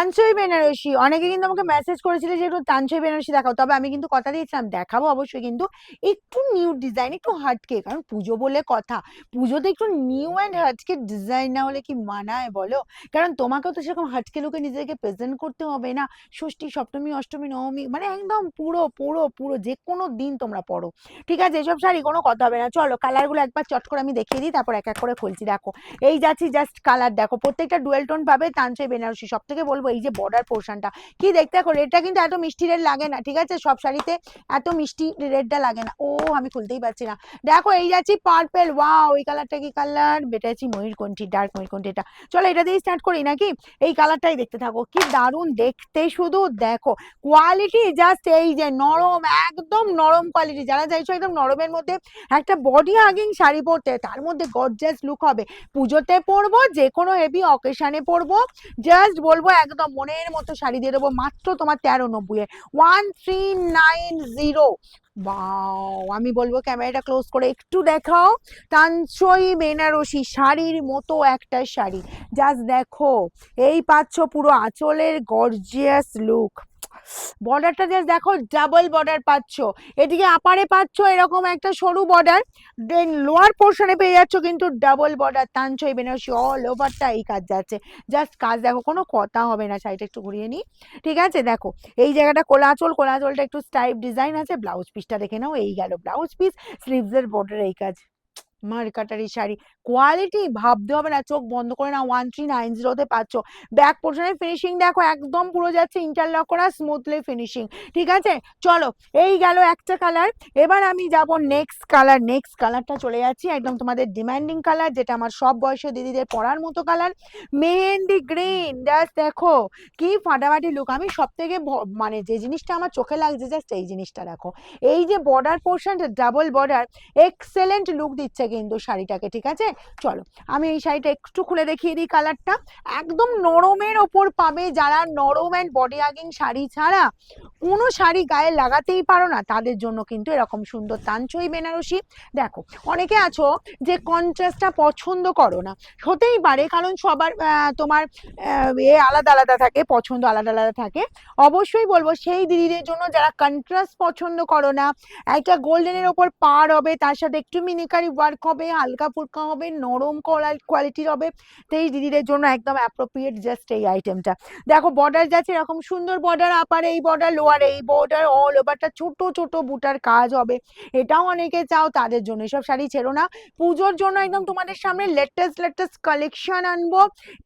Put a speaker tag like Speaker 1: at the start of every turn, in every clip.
Speaker 1: তানসই বেনারসি অনেকে কিন্তু আমাকে মেসেজ করেছিল যে, একটু তানসই বেনারসি দেখাও। তবে আমি কিন্তু কথা দিয়েছিলাম, দেখাবো অবশ্যই। কিন্তু একটু নিউ ডিজাইন একটু হাটকে কারণ পুজো বলে কথা। পুজোতে একটু নিউ অ্যান্ড হাটকে ডিজাইন না হলে কি মানায় বলো? কারণ তোমাকেও তো সেরকম হাটকে লুকে নিজেকে প্রেজেন্ট করতে হবে না। ষষ্ঠী, সপ্তমী, অষ্টমী, নবমী মানে একদম পুরো পুরো পুরো যে কোনো দিন তোমরা পড়ো। ঠিক আছে? এসব শাড়ি কোনো কথা হবে না। চলো কালারগুলো একবার চট করে আমি দেখিয়ে দিই, তারপর এক এক করে খুলছি। দেখো, এই যাচ্ছি জাস্ট কালার দেখো, প্রত্যেকটা ডুয়েল টোন পাবে তানসই বেনারসি সব থেকে বলব এই যে বর্ডার পোর্শনটা কি দেখতে দেখো রেডটা কিন্তু এত মিষ্টি রেড লাগে না, ঠিক আছে? সব শাড়িতে এত মিষ্টি রেডটা লাগে না। ও আমি খুলতেই পারছি না। দেখো, এই যাচ্ছি পার্পেল ওয়াও এই কালারটা কি কালার বেটাচ্ছি ময়ূরকণ্ঠী ডার্ক ময়ূরকণ্ঠীটা চলো, এটা দিয়ে স্টার্ট করি নাকি? এই কালারটাই দেখতে থাকো। কি দারুণ দেখতে শুধু দেখো। কোয়ালিটি জাস্ট এই যে নরম, একদম নরম কোয়ালিটি যারা চাইছো একদম নরমের মধ্যে একটা বডি হাগিং শাড়ি পরতে, তার মধ্যে গর্জাস লুক হবে। পুজোতে পরবো যে কোনো হেভি অকেশনে পরবো। জাস্ট বলব একদম মনের মতো শাড়ি দিয়ে দেবো মাত্র তোমার তেরো নব্বই ওয়ান থ্রি নাইন জিরো বাও আমি বলব ক্যামেরাটা ক্লোজ করে একটু দেখাও। তানসই বেনারসি শাড়ির মতো একটা শাড়ি। জাস্ট দেখো, এই পাচ্ছ পুরো আঁচলের গর্জিয়াস লুক বর্ডারটা জাস্ট দেখো ডাবল বর্ডার পাচ্ছ। এদিকে আপারে পাচ্ছ এরকম একটা সরু বর্ডার দেন লোয়ার পোর্শনে পেয়ে যাচ্ছ কিন্তু ডাবল বর্ডার তানছই বেনারসি অল ওভারটা এই কাজ যাচ্ছে। জাস্ট কাজ দেখো, কোনো কথা হবে না, শাড়িটা একটু ঘুরিয়ে নিই। ঠিক আছে, দেখো, এই জায়গাটা কোলাচল, কোলাচলটা একটু স্টাইপ ডিজাইন আছে ব্লাউজ পিসটা দেখে নাও, এই গেল ব্লাউজ পিস স্লিভসের বর্ডার এই কাজ। মার্কাটারি শাড়ি। কোয়ালিটি ভাবতে হবে না, চোখ বন্ধ করে না ওয়ান থ্রি নাইন জিরোতে পাচ্ছ। ব্যাক পোর্শনের ফিনিশিং দেখো, একদম পুরো যাচ্ছে ইন্টারলক করা স্মুথলি ফিনিশিং ঠিক আছে? চলো, এই গেল একটা কালার এবার আমি যাব নেক্সট কালার নেক্সট কালারটা চলে যাচ্ছি, একদম তোমাদের ডিমান্ডিং কালার যেটা আমার সব বয়সের দিদিদের পরার মতো কালার মেহেন্দি গ্রিন জাস্ট দেখো, কি ফাটাফাটি লুক আমি সব থেকে মানে যে জিনিসটা আমার চোখে লাগছে জাস্ট এই জিনিসটা দেখো। এই যে বর্ডার পোর্শনটা ডাবল বর্ডার এক্সেলেন্ট লুক দিচ্ছে কিন্তু শাড়িটাকে, ঠিক আছে? চলো, আমি এই শাড়িটা একটু খুলে দেখিয়ে দিই কালারটা। একদম নরমের ওপর পাবে যারা নরম অ্যান্ড বডি আগিং শাড়ি ছাড়া। কোনো শাড়ি গায়ে লাগাতেই পারো না, তাদের জন্য কিন্তু এরকম সুন্দর তাঞ্চই বেনারসি। দেখো, অনেকে আছো যে কন্ট্রাস্টটা পছন্দ করো না। হতেই পারে, কারণ সবার তোমার এ আলাদা আলাদা থাকে, পছন্দ আলাদা আলাদা থাকে। অবশ্যই বলব, সেই দিদিদের জন্য যারা কন্ট্রাস্ট পছন্দ করো না, একটা গোল্ডেনের ওপর পার হবে, তার সাথে একটু মিনিকারি ওয়ার্ক হবে, হালকা ফুলকা হবে, নরম কোয়ালিটির হবে। তো এই দিদিদের জন্য একদম অ্যাপ্রোপ্রিয়েট জাস্ট এই আইটেমটা দেখো বর্ডার যাচ্ছে এরকম সুন্দর বর্ডার আপার এই বর্ডার লোয়ার এই বর্ডার অল ওভারটা ছোট ছোট বুটার কাজ হবে। এটাও অনেকে চাও, তাদের জন্য। এসব শাড়ি ছেড়ো না। পুজোর জন্য একদম তোমাদের সামনে লেটেস্ট লেটেস্ট কালেকশন আনব।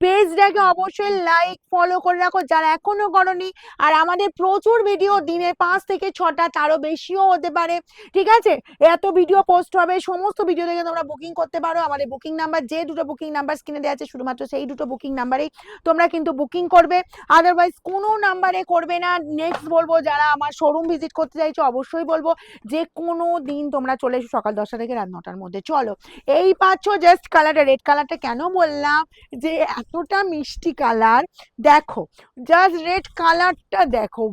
Speaker 1: পেজটাকে অবশ্যই লাইক ফলো করে রাখো। যারা এখনও করনি, আর আমাদের প্রচুর ভিডিও দিনে পাঁচ থেকে ছটা, তারও বেশিও হতে পারে। ঠিক আছে? এত ভিডিও পোস্ট হবে, সমস্ত ভিডিও থেকে তোমরা বুকিং করতে পারো। আমাদের বুকিং নাম্বার যে দুটো বুকিং নাম্বার স্ক্রিনে দেওয়া আছে, শুধুমাত্র সেই দুটো বুকিং নাম্বারেই তোমরা কিন্তু বুকিং করবে। আদারওয়াইজ কোনো নাম্বারে করবে না। নেক্সট বলব, যারা আমার শোরুম ভিজিট করতে চাইছো, অবশ্যই বলব যে কোনো দিন তোমরা চলে এসো সকাল দশটা থেকে রাত নটার মধ্যে। চলো, এই পাচ্ছ জাস্ট কালারটা রেড কালারটা কেন বললাম? যে এতটা মিষ্টি কালার দেখো জাস্ট রেড কালারটা দেখো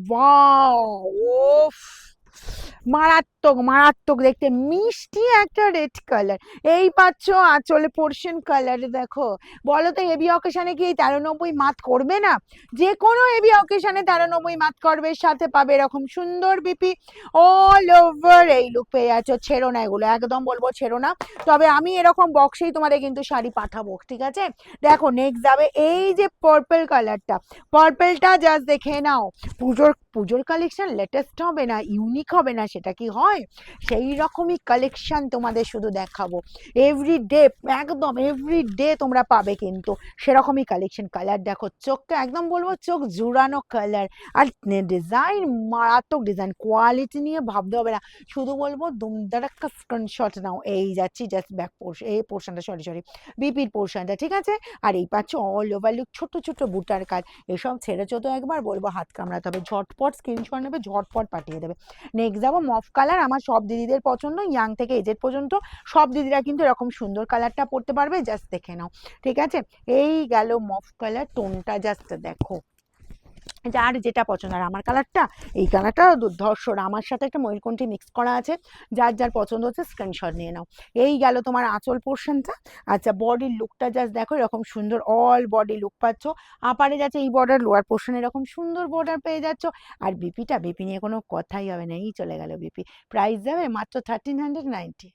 Speaker 1: ওফ মারাত্মক মারাত্মক, দেখতে মিষ্টি একটা রেড কালার এই পাচ্ছ আঁচলে পোর্শন কালার দেখো। বলো তো হেভি অকেশনে কি এই তেরো নব্বই মাত করবে না? যে কোনো হেভি অকেশনে তেরো নব্বই মাত করবে, সাথে পাবে এরকম সুন্দর বিপি অল ওভার এই লুক পেয়ে যাচ্ছ, ছেড়ো না এগুলো, একদম বলব ছেড়ো না। তবে আমি এরকম বক্সেই তোমাদের কিন্তু শাড়ি পাঠাবো, ঠিক আছে? দেখো নেক্সট যাবে এই যে পার্পল কালারটা পার্পলটা জাস্ট দেখে নাও। পুজোর পুজোর কালেকশন লেটেস্ট হবে না ইউনিক হবে না, সেটা কি হয়? সেই রকমই কালেকশন তোমাদের শুধু দেখাবো। এভরি ডে একদম এভরি ডে তোমরা পাবে কিন্তু সেরকমই কালেকশন কালার দেখো চোখটা একদম বলব চোখ জুড়ানো কালার আর ডিজাইন মারাত্মক ডিজাইন কোয়ালিটি নিয়ে ভাবতে হবে না। শুধু বলব দুমদারাক্কা স্ক্রিনশট নাও। এই যাচ্ছি জাস্ট ব্যাক পোর্শন এই পোর্শনটা সরি সরি বিপির পোর্শনটা ঠিক আছে? আর এই পাচ্ছ অল ওভার লুক ছোট ছোট বুটার কাজ এসব ছেড়েছো তো একবার, বলব হাত কামড়াতে হবে ঝটপট স্ক্রিনশট নেবে, ঝটপট পাঠিয়ে দেবে। নেক্সট যাব মফ কালার আমার সব দিদিদের পছন্দ ইয়াং থেকে এজেড পর্যন্ত সব দিদিরা কিন্তু এরকম সুন্দর কালারটা পরতে পারবে জাস্ট দেখে নাও। ঠিক আছে? এই গেল মফ কালার টোনটা জাস্ট দেখো। যার যেটা পছন্দ, আর আমার কালারটা এই কালারটা দুর্ধর্ষ আমার সাথে একটা ময়ূরকণ্ঠী মিক্স করা আছে, যার যার পছন্দ হচ্ছে স্ক্রিনশট নিয়ে নাও। এই গেল তোমার আঁচল পোর্শনটা আচ্ছা বডির লুকটা জাস্ট দেখো, এরকম সুন্দর অল বডি লুক পাচ্ছ। আপারে যাচ্ছে এই বর্ডার লোয়ার পোর্শন এরকম সুন্দর বর্ডার পেয়ে যাচ্ছ। আর বিপিটা বিপি নিয়ে কোনো কথাই হবে না। এই চলে গেল বিপি প্রাইস যাবে মাত্র থার্টিন হান্ড্রেড নাইনটি